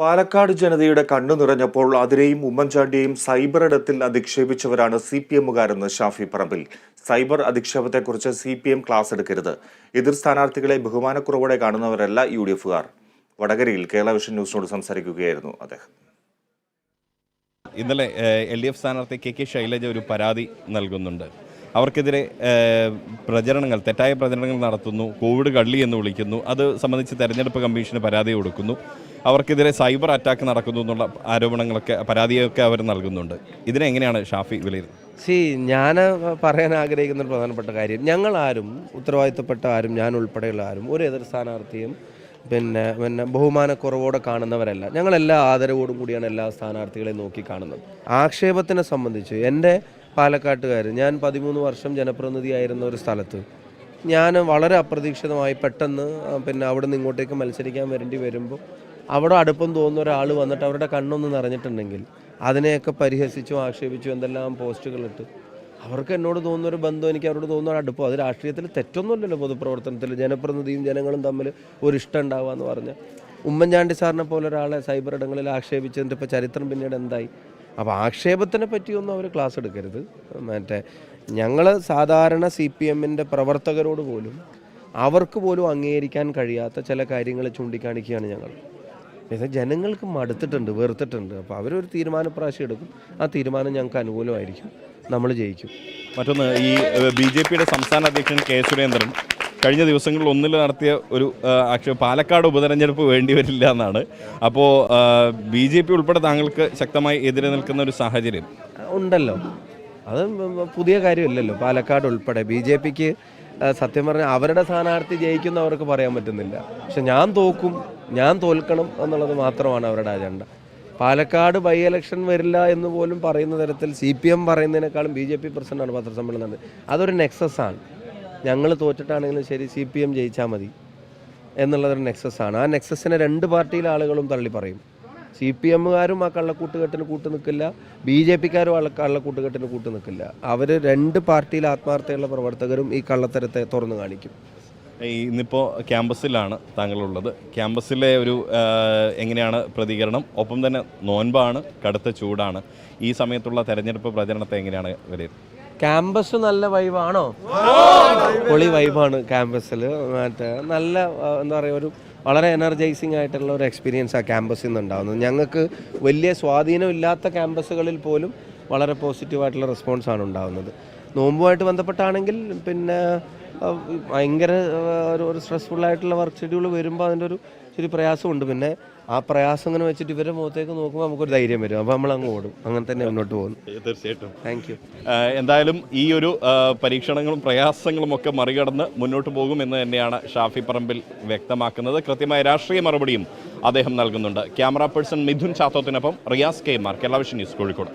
പാലക്കാട് ജനതയുടെ കണ്ണു നിറഞ്ഞപ്പോൾ അതിരെയും ഉമ്മൻചാണ്ടിയെയും സൈബർ ഇടത്തിൽ അധിക്ഷേപിച്ചവരാണ് സി പി എമ്മുകാരെന്ന് ഷാഫി പറമ്പിൽ. സൈബർ അധിക്ഷേപത്തെക്കുറിച്ച് സി പി എം ക്ലാസ് എടുക്കരുത്. എതിർ സ്ഥാനാർത്ഥികളെ ബഹുമാനക്കുറവോടെ കാണുന്നവരല്ല യു ഡി എഫുകാർ. വടകരയിൽ കേരള വിഷൻ ന്യൂസിനോട് സംസാരിക്കുകയായിരുന്നു അദ്ദേഹം. ഇന്നലെ എൽ ഡി എഫ് സ്ഥാനാർത്ഥി കെ കെ ശൈലജ ഒരു പരാതി നൽകുന്നുണ്ട്. അവർക്കെതിരെ പ്രചരണങ്ങൾ തെറ്റായ പ്രചരണങ്ങൾ നടത്തുന്നു കോവിഡ് കള്ളി എന്ന് വിളിക്കുന്നു. അത് സംബന്ധിച്ച് തെരഞ്ഞെടുപ്പ് കമ്മീഷന് പരാതി കൊടുക്കുന്നു. അവർക്കെതിരെ സൈബർ അറ്റാക്ക് നടക്കുന്നു എന്നുള്ള ആരോപണങ്ങളൊക്കെ പരാതിയൊക്കെ അവർ നൽകുന്നുണ്ട്. ഇതിനെ എങ്ങനെയാണ് ഷാഫി വിലയിരുത്തുന്നത്? സി ഞാൻ പറയാൻ ആഗ്രഹിക്കുന്ന ഒരു പ്രധാനപ്പെട്ട കാര്യം. ഞങ്ങൾ ആരും ഉത്തരവാദിത്തപ്പെട്ട ആരും ഞാൻ ഉൾപ്പെടെയുള്ള ആരും ഒരു എതിർ സ്ഥാനാർത്ഥിയും പിന്നെ പിന്നെ ബഹുമാനക്കുറവോടെ കാണുന്നവരല്ല. ഞങ്ങളെല്ലാ ആദരവോടും കൂടിയാണ് എല്ലാ സ്ഥാനാർത്ഥികളെയും നോക്കി കാണുന്നത്. ആക്ഷേപത്തിനെ സംബന്ധിച്ച് എന്റെ പാലക്കാട്ടുകാർ ഞാൻ പതിമൂന്ന് വർഷം ജനപ്രതിനിധിയായിരുന്ന ഒരു സ്ഥലത്ത്. ഞാൻ വളരെ അപ്രതീക്ഷിതമായി പെട്ടെന്ന് പിന്നെ അവിടെ നിന്ന് ഇങ്ങോട്ടേക്ക് മത്സരിക്കാൻ വരേണ്ടി വരുമ്പോൾ അവിടെ അടുപ്പം തോന്നുന്ന ഒരാൾ വന്നിട്ട് അവരുടെ കണ്ണൊന്ന് നിറഞ്ഞിട്ടുണ്ടെങ്കിൽ അതിനെയൊക്കെ പരിഹസിച്ചും ആക്ഷേപിച്ചും എന്തെല്ലാം പോസ്റ്റുകളിട്ട് അവർക്ക് എന്നോട് തോന്നുന്ന ഒരു ബന്ധം എനിക്ക് അവരോട് തോന്നുന്ന ഒരു അടുപ്പം. അത് രാഷ്ട്രീയത്തിൽ തെറ്റൊന്നുമില്ലല്ലോ പൊതുപ്രവർത്തനത്തിൽ ജനപ്രതിനിധിയും ജനങ്ങളും തമ്മിൽ ഒരു ഇഷ്ടം ഉണ്ടാവുക എന്ന് പറഞ്ഞാൽ ഉമ്മൻചാണ്ടി സാറിനെ പോലെ ഒരാളെ സൈബർ ഇടങ്ങളിൽ ആക്ഷേപിച്ചതിന്റെ ഇപ്പോൾ ചരിത്രം പിന്നീട് എന്തായി? അപ്പോൾ ആക്ഷേപത്തിനെ പറ്റിയൊന്നും അവർ ക്ലാസ് എടുക്കരുത്. മറ്റേ ഞങ്ങൾ സാധാരണ സി പി എമ്മിന്റെ പ്രവർത്തകരോട് പോലും അവർക്ക് പോലും അംഗീകരിക്കാൻ കഴിയാത്ത ചില കാര്യങ്ങൾ ചൂണ്ടിക്കാണിക്കുകയാണ് ഞങ്ങൾ. ജനങ്ങൾക്ക് മടുത്തിട്ടുണ്ട് വെറുത്തിട്ടുണ്ട്. അപ്പോൾ അവരൊരു തീരുമാനപ്രാവശ്യം എടുക്കും. ആ തീരുമാനം ഞങ്ങൾക്ക് അനുകൂലമായിരിക്കും. നമ്മൾ ജയിക്കും. മറ്റൊന്ന് ഈ ബി ജെ പിയുടെ സംസ്ഥാന അധ്യക്ഷൻ കെ സുരേന്ദ്രൻ കഴിഞ്ഞ ദിവസങ്ങളിൽ ഒന്നിൽ നടത്തിയ ഒരു ആക്ഷേപം പാലക്കാട് ഉപതെരഞ്ഞെടുപ്പ് വേണ്ടി വരില്ല എന്നാണ്. അപ്പോൾ ബി ജെ പി ഉൾപ്പെടെ താങ്കൾക്ക് ശക്തമായി എതിരെ നിൽക്കുന്ന ഒരു സാഹചര്യം? ഉണ്ടല്ലോ. അത് പുതിയ കാര്യമില്ലല്ലോ. പാലക്കാട് ഉൾപ്പെടെ ബി ജെ പിക്ക് സത്യം പറഞ്ഞാൽ അവരുടെ സ്ഥാനാർത്ഥി ജയിക്കുന്നവർക്ക് പറയാൻ പറ്റുന്നില്ല. പക്ഷെ ഞാൻ തോക്കും ഞാൻ തോൽക്കണം എന്നുള്ളത് മാത്രമാണ് അവരുടെ അജണ്ട. പാലക്കാട് ബൈ ഇലക്ഷൻ വരില്ല എന്ന് പോലും പറയുന്ന തരത്തിൽ സി പി എം പറയുന്നതിനേക്കാളും ബി ജെ പി പ്രസിഡന്റാണ് പത്രസമ്മേളനം അതൊരു നെക്സസ് ആണ്. ഞങ്ങൾ തോറ്റിട്ടാണെങ്കിലും ശരി സി പി എം ജയിച്ചാൽ മതി എന്നുള്ളതൊരു നെക്സസ് ആണ് ആ നെക്സസിനെ രണ്ട് പാർട്ടിയിലെ ആളുകളും തള്ളി പറയും. സി പി എമ്മുകാരും ആ കള്ളക്കൂട്ടുകെട്ടിന് കൂട്ടു നിൽക്കില്ല ബി ജെ പിക്കാരും ആ കള്ളക്കൂട്ടുകെട്ടിന് കൂട്ടു നിൽക്കില്ല അവർ രണ്ട് പാർട്ടിയിലെ ആത്മാർത്ഥതയുള്ള പ്രവർത്തകരും ഈ കള്ളത്തരത്തെ തുറന്നു കാണിക്കും. ഇന്നിപ്പോൾ ക്യാമ്പസിലാണ് താങ്കളുള്ളത്. ക്യാമ്പസിലെ ഒരു എങ്ങനെയാണ് പ്രതികരണം? ഒപ്പം തന്നെ നോൻപാണ് കടുത്ത ചൂടാണ്. ഈ സമയത്തുള്ള തെരഞ്ഞെടുപ്പ് പ്രചരണത്തെ എങ്ങനെയാണ് വിലയിരുത്തുന്നത്? ക്യാമ്പസ് നല്ല വൈബാണോ? പൊളി വൈബാണ് ക്യാമ്പസിൽ മറ്റേ നല്ല എന്താ പറയുക ഒരു വളരെ എനർജൈസിങ് ആയിട്ടുള്ള ഒരു എക്സ്പീരിയൻസ് ആ ക്യാമ്പസിൽ നിന്ന് ഉണ്ടാകുന്നത് ഞങ്ങൾക്ക് വലിയ സ്വാധീനമില്ലാത്ത ക്യാമ്പസുകളിൽ പോലും വളരെ പോസിറ്റീവായിട്ടുള്ള റെസ്പോൺസാണ് ഉണ്ടാകുന്നത് നോമ്പുമായിട്ട് ബന്ധപ്പെട്ടാണെങ്കിൽ പിന്നെ ഭയങ്കര ഒരു ഒരു സ്ട്രെസ്ഫുൾ ആയിട്ടുള്ള വർക്ക് ഷെഡ്യൂൾ വരുമ്പോൾ അതിന്റെ ഒരു ഇച്ചിരി പ്രയാസമുണ്ട്. പിന്നെ ആ പ്രയാസം ഇങ്ങനെ വെച്ചിട്ട് ഇവരുടെ മുഖത്തേക്ക് നോക്കുമ്പോൾ നമുക്കൊരു ധൈര്യം വരും. അപ്പോൾ നമ്മൾ അങ്ങ് ഓടും. അങ്ങനെ തന്നെ മുന്നോട്ട് പോകും തീർച്ചയായിട്ടും. താങ്ക് യു എന്തായാലും ഈ ഒരു പരീക്ഷണങ്ങളും പ്രയാസങ്ങളും ഒക്കെ മറികടന്ന് മുന്നോട്ട് പോകും എന്ന് തന്നെയാണ് ഷാഫി പറമ്പിൽ വ്യക്തമാക്കുന്നത്. കൃത്യമായ രാഷ്ട്രീയ മറുപടിയും അദ്ദേഹം നൽകുന്നുണ്ട്. ക്യാമറ പേഴ്സൺ മിഥുൻ ചാത്തോത്തിനൊപ്പം റിയാസ് കെ മാർ കേരള വിഷൻ ന്യൂസ് കോഴിക്കോട്.